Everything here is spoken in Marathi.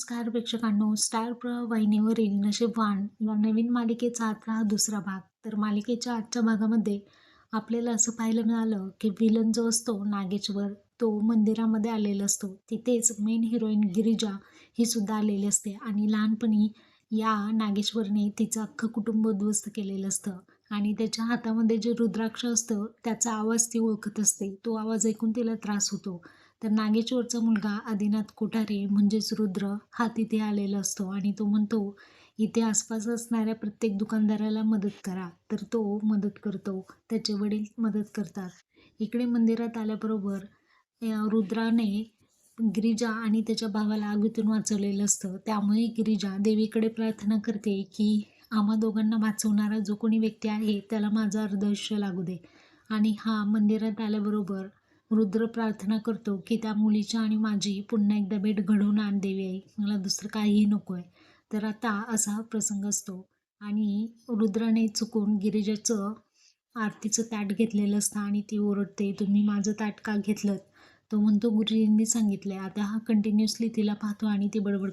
नमस्कार प्रेक्षकांनो. स्टार प्र वाहिनीवरील नशीबवान या नवीन मालिकेचा आता हा दुसरा भाग. तर मालिकेच्या आजच्या भागामध्ये आपल्याला असं पाहायला मिळालं की विलन जो असतो नागेश्वर तो मंदिरामध्ये आलेला असतो. तिथेच मेन हिरोईन गिरिजा ही सुद्धा आलेली असते आणि लहानपणी या नागेश्वरने तिचं अख्खं कुटुंब उद्ध्वस्त केलेलं असतं आणि त्याच्या हातामध्ये जे रुद्राक्ष असतं त्याचा आवाज ती ओळखत असते. तो आवाज ऐकून तिला त्रास होतो. तर नागेश्वरचा मुलगा आदिनाथ कोठारे म्हणजेच रुद्र हा तिथे आलेला असतो आणि तो म्हणतो इथे आसपास असणाऱ्या प्रत्येक दुकानदाराला मदत करा. तर तो मदत करतो त्याचे वडील मदत करतात. इकडे मंदिरात आल्याबरोबर रुद्राने गिरिजा आणि त्याच्या भावाला आगीतून वाचवलेलं असतं. त्यामुळे गिरिजा देवीकडे प्रार्थना करते की आम्हा दोघांना वाचवणारा जो कोणी व्यक्ती आहे त्याला माझं अर्धयुष्य लागू दे. आणि हा मंदिरात आल्याबरोबर रुद्र प्रार्थना करतो की त्या मुलीच्या आणि माझी पुन्हा एकदा भेट घडवून आण देवी आई. मला दुसरं काहीही नको आहे तर आता असा प्रसंग असतो. आणि रुद्राने चुकून गिरिजाचं आरतीचं ताट घेतलेलं असतं आणि ती ओरडते तुम्ही माझं ताट का घेतलं तो म्हणतो गुरुजींनी सांगितलं आहे आता हा कंटिन्युअसली तिला पाहतो आणि ती बडबड